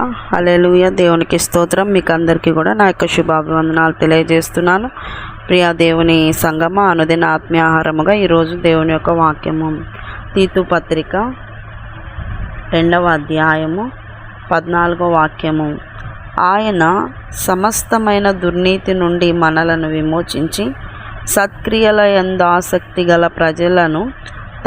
హల్లెలూయా. దేవునికి స్తోత్రం. మీకు అందరికీ కూడా నా యొక్క శుభాభివందనాలు తెలియజేస్తున్నాను. ప్రియా దేవుని సంగమ అనుదిన ఆత్మీయాహారముగా ఈరోజు దేవుని యొక్క వాక్యము. తీతు పత్రిక రెండవ అధ్యాయము పద్నాలుగో వాక్యము. ఆయన సమస్తమైన దుర్నీతి నుండి మనలను విమోచించి సత్క్రియల యందు ఆసక్తి గల ప్రజలను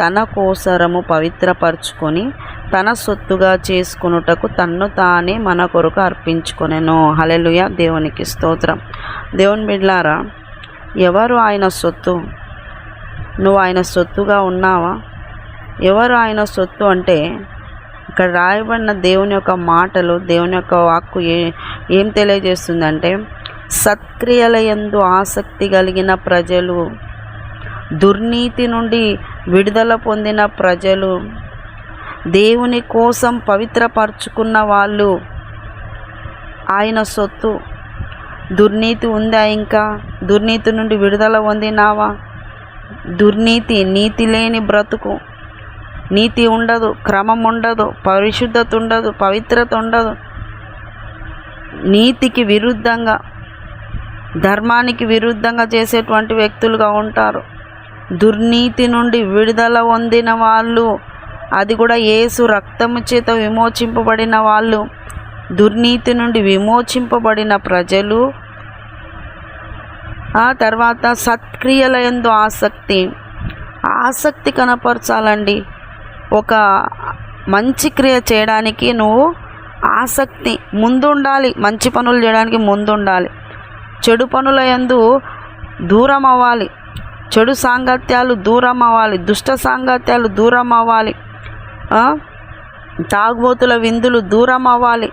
తన కోసరము పవిత్రపరుచుకొని తన సొత్తుగా చేసుకునుటకు తన్ను తానే మన కొరకు అర్పించుకొనెను. హలెలుయ దేవునికి స్తోత్రం. దేవుని బిడ్లారా ఎవరు ఆయన సొత్తు? నువ్వు ఆయన సొత్తుగా ఉన్నావా? ఎవరు ఆయన సొత్తు అంటే ఇక్కడ రాయబడిన దేవుని యొక్క మాటలు దేవుని యొక్క వాక్కు ఏ ఏం తెలియజేస్తుందంటే సత్క్రియల యందు ఆసక్తి కలిగిన ప్రజలు దుర్నీతి నుండి విడుదల పొందిన ప్రజలు దేవుని కోసం పవిత్రపరచుకున్న వాళ్ళు. ఆయన సొత్తు. దుర్నీతి ఉందా ఇంకా? దుర్నీతి నుండి విడుదల పొందినావా? దుర్నీతి నీతి లేని బ్రతుకు. నీతి ఉండదు క్రమం ఉండదు పరిశుద్ధత ఉండదు పవిత్రత ఉండదు. నీతికి విరుద్ధంగా ధర్మానికి విరుద్ధంగా చేసేటువంటి వ్యక్తులుగా ఉంటారు. దుర్నీతి నుండి విడుదల పొందిన వాళ్ళు అది కూడా యేసు రక్తము చేత విమోచింపబడిన వాళ్ళు దుర్నీతి నుండి విమోచింపబడిన ప్రజలు. ఆ తర్వాత సత్క్రియల ఎందు ఆసక్తి. ఆసక్తి కనపరచాలండి. ఒక మంచి క్రియ చేయడానికి నువ్వు ఆసక్తి ముందుండాలి. మంచి పనులు చేయడానికి ముందుండాలి. చెడు పనుల యందు దూరం అవ్వాలి చెడు సాంగత్యాలు దూరం అవ్వాలి దుష్ట సాంగత్యాలు దూరం అవ్వాలి తాగుబోతుల విందులు దూరం అవ్వాలి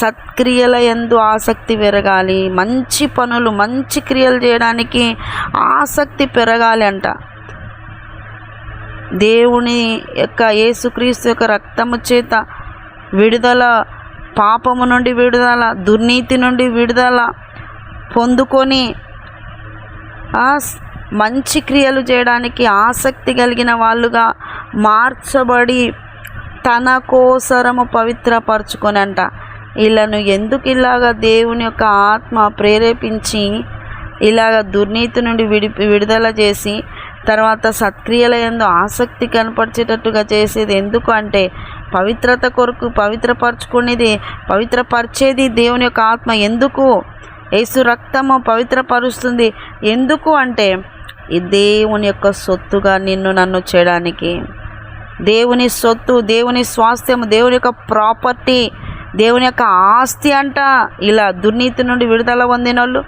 సత్క్రియల యందు ఆసక్తి పెరగాలి. మంచి పనులు మంచి క్రియలు చేయడానికి ఆసక్తి పెరగాలి అంట. దేవుని యొక్క యేసుక్రీస్తు యొక్క రక్తము చేత విడుదల పాపము నుండి విడుదల దుర్నీతి నుండి విడుదల పొందుకొని మంచి క్రియలు చేయడానికి ఆసక్తి కలిగిన వాళ్ళుగా మార్చబడి తన కోసరము పవిత్రపరచుకొనంట. వీళ్ళను ఎందుకు ఇలాగ దేవుని యొక్క ఆత్మ ప్రేరేపించి ఇలాగ దుర్నీతి నుండి విడి విడుదల చేసి తర్వాత సత్క్రియల ఎందు ఆసక్తి కనపరిచేటట్టుగా చేసేది ఎందుకు అంటే పవిత్రత కొరకు పవిత్రపరచుకునేది పవిత్రపరిచేది దేవుని యొక్క ఆత్మ ఎందుకు? యేసు రక్తము పవిత్రపరుస్తుంది ఎందుకు అంటే ఈ దేవుని యొక్క సొత్తుగా నిన్ను నన్ను చేయడానికి. దేవుని సొత్తు దేవుని స్వాస్థ్యము దేవుని యొక్క ప్రాపర్టీ దేవుని యొక్క ఆస్తి అంట. ఇలా దుర్నీతి నుండి విడుదల పొందిన వాళ్ళు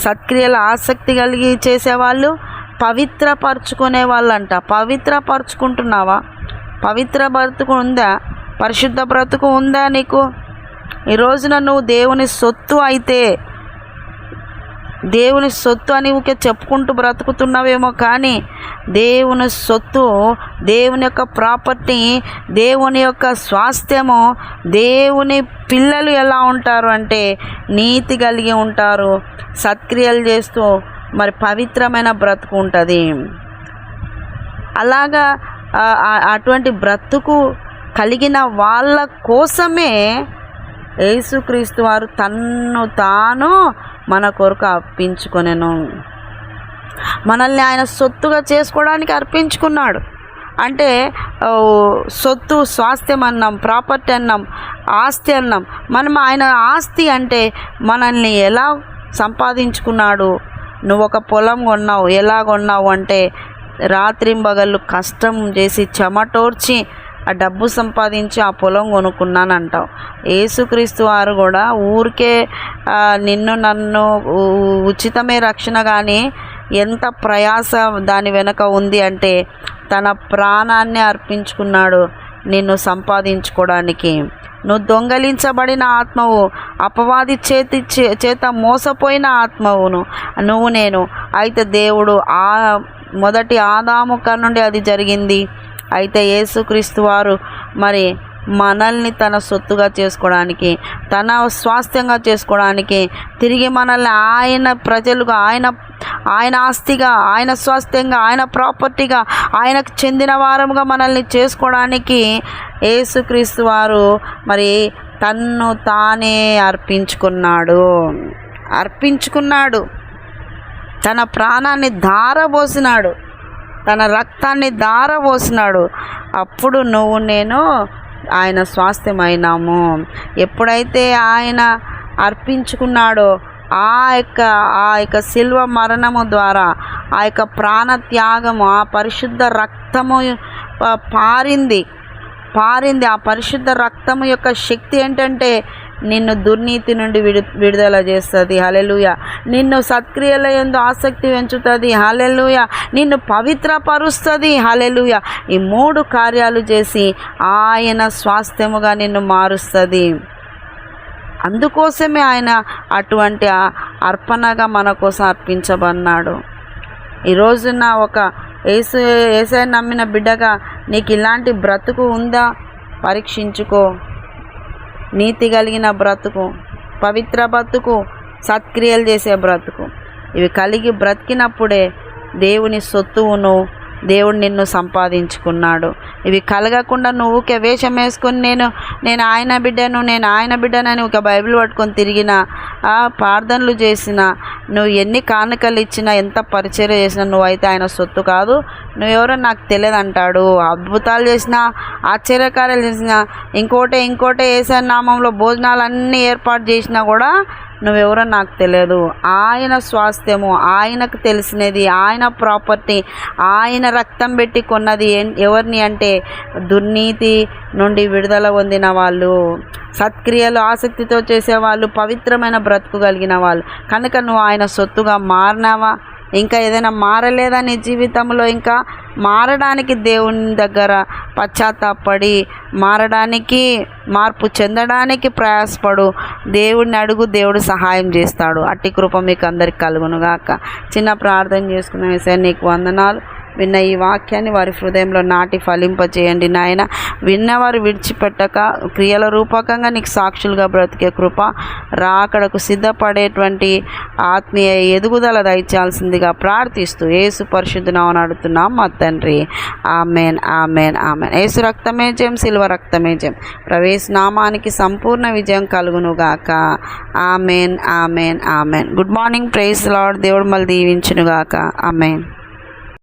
సత్క్రియల ఆసక్తి కలిగి చేసేవాళ్ళు పవిత్రపరచుకునే వాళ్ళంట. పవిత్రపరచుకుంటున్నావా? పవిత్ర బ్రతుకు ఉందా? పరిశుద్ధ బ్రతుకు ఉందా నీకు? ఈ రోజున నువ్వు దేవుని సొత్తు అయితే దేవుని సొత్తు అని ఊకే చెప్పుకుంటూ బ్రతుకుతున్నావేమో కానీ దేవుని సొత్తు దేవుని యొక్క ప్రాపర్టీ దేవుని యొక్క స్వాస్థ్యము దేవుని పిల్లలు ఎలా ఉంటారు అంటే నీతి కలిగి ఉంటారు సత్క్రియలు చేస్తూ మరి పవిత్రమైన బ్రతుకు ఉంటుంది. అలాగా అటువంటి బ్రతుకు కలిగిన వాళ్ళ కోసమే యేసుక్రీస్తు వారు తన్ను తాను మన కొరకు అర్పించుకొనెను. మనల్ని ఆయన సొత్తుగా చేసుకోవడానికి అర్పించుకున్నాడు. అంటే సొత్తు స్వాస్థ్యం అన్నాం ప్రాపర్టీ అన్నాం ఆస్తి అన్నాం. మనం ఆయన ఆస్తి అంటే మనల్ని ఎలా సంపాదించుకున్నాడు? నువ్వు ఒక పొలం కొన్నావు ఎలా కొన్నావు అంటే రాత్రింబగళ్ళు కష్టం చేసి చెమటోర్చి ఆ డబ్బు సంపాదించి ఆ పొలం కొనుక్కున్నాను అంటావు ఏసుక్రీస్తు వారు కూడా ఊరికే నిన్ను నన్ను ఉచితమే రక్షణ కానీ ఎంత ప్రయాస దాని వెనుక ఉంది అంటే తన ప్రాణాన్ని అర్పించుకున్నాడు నిన్ను సంపాదించుకోవడానికి నువ్వు దొంగలించబడిన ఆత్మవు అపవాది చేతి చే- చేత మోసపోయిన ఆత్మవును. నువ్వు నేను అయితే దేవుడు ఆ మొదటి ఆదాము నుండి అది జరిగింది. అయితే యేసుక్రీస్తు వారు మరి మనల్ని తన సొత్తుగా చేసుకోవడానికి తన స్వాస్థ్యంగా చేసుకోవడానికి తిరిగి మనల్ని ఆయన ప్రజలుగా ఆయన ఆయన ఆస్తిగా ఆయన స్వాస్థ్యంగా ఆయన ప్రాపర్టీగా ఆయనకు చెందిన వారముగా మనల్ని చేసుకోవడానికి యేసుక్రీస్తు వారు మరి తన్ను తానే అర్పించుకున్నాడు. అర్పించుకున్నాడు. తన ప్రాణాన్ని ధారబోసినాడు. తన రక్తాన్ని దారబోసినాడు అప్పుడు నువ్వు నేను ఆయన స్వాస్థ్యమైనాము. ఎప్పుడైతే ఆయన అర్పించుకున్నాడో ఆ యొక్క ఆ యొక్క శిల్వ మరణము ద్వారా ఆ యొక్క ప్రాణ త్యాగము ఆ పరిశుద్ధ రక్తము పారింది. పారింది ఆ పరిశుద్ధ రక్తము యొక్క శక్తి ఏంటంటే నిన్ను దుర్నీతి నుండి విడు విడుదల చేస్తుంది. హలెలుయ నిన్ను సత్క్రియల ఎందు ఆసక్తి పెంచుతుంది. హలెలుయ నిన్ను పవిత్రపరుస్తుంది. హలెలుయ ఈ మూడు కార్యాలు చేసి ఆయన స్వాస్థ్యముగా నిన్ను మారుస్తుంది. అందుకోసమే ఆయన అటువంటి అర్పణగా మన కోసం అర్పించబన్నాడు. ఈరోజున ఒక ఏసు ఏసై నమ్మిన బిడ్డగా నీకు ఇలాంటి బ్రతుకు ఉందా? పరీక్షించుకో. నీతి కలిగిన బ్రతుకు పవిత్ర బ్రతుకు సత్క్రియలు చేసే బ్రతుకు. ఇవి కలిగి బ్రతికినప్పుడే దేవుని సొత్తువును దేవుడు నిన్ను సంపాదించుకున్నాడు. ఇవి కలగకుండా నువ్వు ఊరికే వేషం వేసుకొని నేను నేను ఆయన బిడ్డను నేను ఆయన బిడ్డనని ఒక బైబిల్ పట్టుకొని తిరిగిన ప్రార్థనలు చేసిన నువ్వు ఎన్ని కానుకలు ఇచ్చినా ఎంత పరిచయం చేసినా నువ్వైతే ఆయన సొత్తు కాదు. నువ్వెవరో నాకు తెలియదు అంటాడు అద్భుతాలు చేసినా ఆశ్చర్యకార్యాలు చేసినా ఇంకోటే ఇంకోటే వేసే నామంలో భోజనాలన్నీ ఏర్పాటు చేసినా కూడా నువ్వెవరో నాకు తెలియదు. ఆయన స్వాస్థ్యము ఆయనకు తెలిసినది ఆయన ప్రాపర్టీ ఆయన రక్తం పెట్టి కొన్నది ఎవరిని అంటే దుర్నీతి నుండి విడుదల పొందిన వాళ్ళు సత్క్రియలు ఆసక్తితో చేసేవాళ్ళు పవిత్రమైన బ్రతుకు కలిగిన వాళ్ళు. కనుక నువ్వు ఆయన సొత్తుగా మారినావా? ఇంకా ఏదైనా మారలేదా నీ జీవితంలో? ఇంకా మారడానికి దేవుని దగ్గర పశ్చాత్తాపడి మారడానికి మార్పు చెందడానికి ప్రయాసపడు. దేవుడిని అడుగు దేవుడు సహాయం చేస్తాడు. అట్టి కృప మీకు అందరికి కలుగునుగాక. చిన్న ప్రార్థన చేసుకున్న విషయం నీకు వందనాలు. విన్న ఈ వాక్యాన్ని వారి హృదయంలో నాటి ఫలింపచేయండి నాయన. విన్నవారు విడిచిపెట్టక క్రియల రూపకంగా నీకు సాక్షులుగా బ్రతికే కృప రాకడకు సిద్ధపడేటువంటి ఆత్మీయ ఎదుగుదల దయచాల్సిందిగా ప్రార్థిస్తూ ఏసు పరిశుద్ధున అడుగుతున్నాం. మా తండ్రి. Amen amen amen. ఏసు రక్తమే జయం శిల్వ రక్తమే జయం. ప్రవేశ నామానికి సంపూర్ణ విజయం కలుగునుగాక. Amen amen amen. Good morning praise Lord. దేవుడు మళ్ళీ దీవించునుగాక. ఆమెన్.